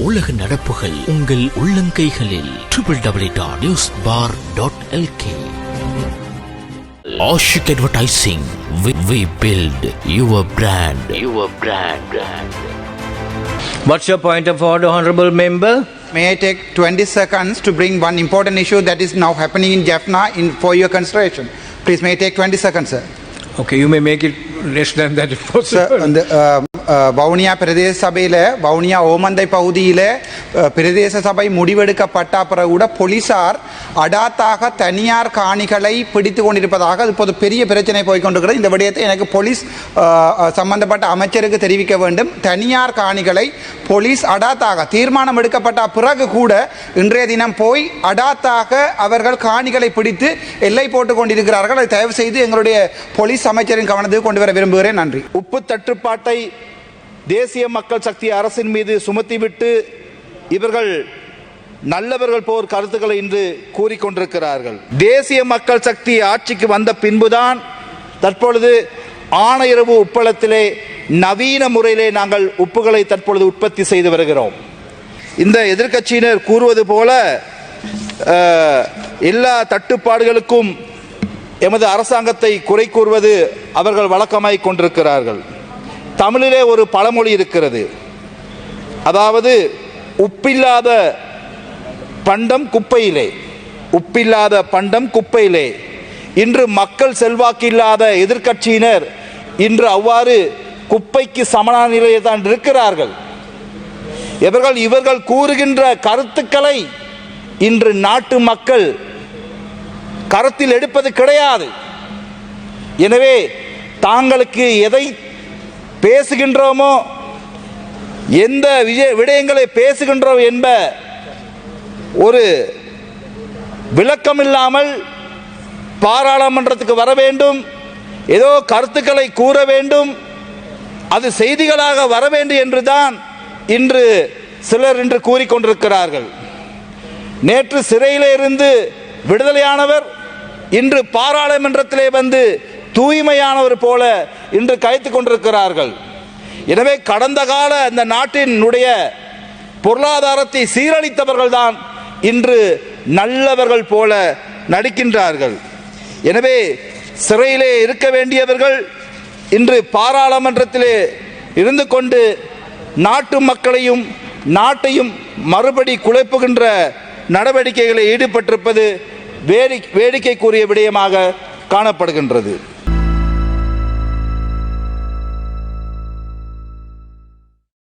உலக நடப்புகள் உங்கள் உள்ளங்கைகளில் triple W dot news bar dot LK Ashik Advertising. We, we build your brand. Your brand. What's your point of order, Honorable Member? May I take 20 seconds to bring one important issue that is now happening in Jaffna in, for your consideration? Please, may I take 20 seconds, sir? Okay, you may make it less than that if Sir, possible. அந்த அஹ், அஹ், வவுனியா பிரதேச சபையில் வவுனியா ஓமந்தை பகுதியில் பிரதேச சபை முடிவெடுக்கப்பட்ட பிறகு கூட போலீசார் அடாத்தாக தனியார் காணிகளை பிடித்து கொண்டிருப்பதாக இப்போது பெரிய பிரச்சனை போய்கொண்டிருக்கிறது இந்த விடயத்தை எனக்கு போலீஸ் சம்பந்தப்பட்ட அமைச்சருக்கு தெரிவிக்க வேண்டும். தனியார் காணிகளை போலீஸ் அடாத்தாக தீர்மானம் எடுக்கப்பட்ட பிறகு கூட இன்றைய தினம் போய் அடாத்தாக அவர்கள் காணிகளை பிடித்து எல்லை போட்டுக் கொண்டிருக்கிறார்கள். அதை தயவு செய்து எங்களுடைய போலீஸ் அமைச்சரின் கவனத்துக்கு கொண்டு வர விரும்புகிறேன். நன்றி. உப்பு தட்டுப்பாட்டை தேசிய மக்கள் சக்தி அரசின் மீது சுமத்திவிட்டு இவர்கள் நல்லவர்கள் போர் கருத்துக்களை இன்று கூறிக்கொண்டிருக்கிறார்கள். தேசிய மக்கள் சக்தி ஆட்சிக்கு வந்த பின்புதான் தற்பொழுது ஆணையரவு உப்பளத்திலே நவீன முறையிலே நாங்கள் உப்புகளை தற்பொழுது உற்பத்தி செய்து வருகிறோம். இந்த எதிர்க்கட்சியினர் கூறுவது போல எல்லா தட்டுப்பாடுகளுக்கும் எமது அரசாங்கத்தை குறை கூறுவது அவர்கள் வழக்கமாய் கொண்டிருக்கிறார்கள். தமிழிலே ஒரு பழமொழி இருக்கிறது. அதாவது உப்பில்லாத பண்டம் குப்பையிலே. உப்பில்லாத பண்டம் குப்பையிலே. இன்று மக்கள் செல்வாக்கில்லாத எதிர்க்கட்சியினர் இன்று அவ்வாறு குப்பைக்கு சமனான நிலையை தான் இருக்கிறார்கள். இவர்கள் இவர்கள் கூறுகின்ற கருத்துக்களை இன்று நாட்டு மக்கள் கருத்தில் எடுப்பது கிடையாது. எனவே தாங்களுக்கு எதை பேசுகின்றோமோ? எந்த விஜய விடயங்களை பேசுகின்றோம் என்ப ஒரு விளக்கம் இல்லாமல் பாராளுமன்றத்துக்கு வர வேண்டும் ஏதோ கருத்துக்களை கூற வேண்டும் அது செய்திகளாக வர வேண்டும் என்றுதான் இன்று சிலர் இன்று கூறிக்கொண்டிருக்கிறார்கள். நேற்று சிறையிலே இருந்து விடுதலையானவர் இன்று பாராளுமன்றத்திலே வந்து தூய்மையானவர் போல இன்று கைத்து கொண்டிருக்கிறார்கள். எனவே கடந்த கால அந்த நாட்டினுடைய பொருளாதாரத்தை சீரழித்தவர்கள் தான் இன்று நல்லவர்கள் போல நடிக்கின்றார்கள். எனவே சிறையிலே இருக்க வேண்டியவர்கள் இன்று பாராளுமன்றத்திலே இருந்து கொண்டு நாட்டு மக்களையும் நாட்டையும் மறுபடி குழப்புகின்ற நடவடிக்கைகளில் ஈடுபட்டிருப்பது வேடி வேடிக்கைக்குரிய விடயமாக காணப்படுகின்றது.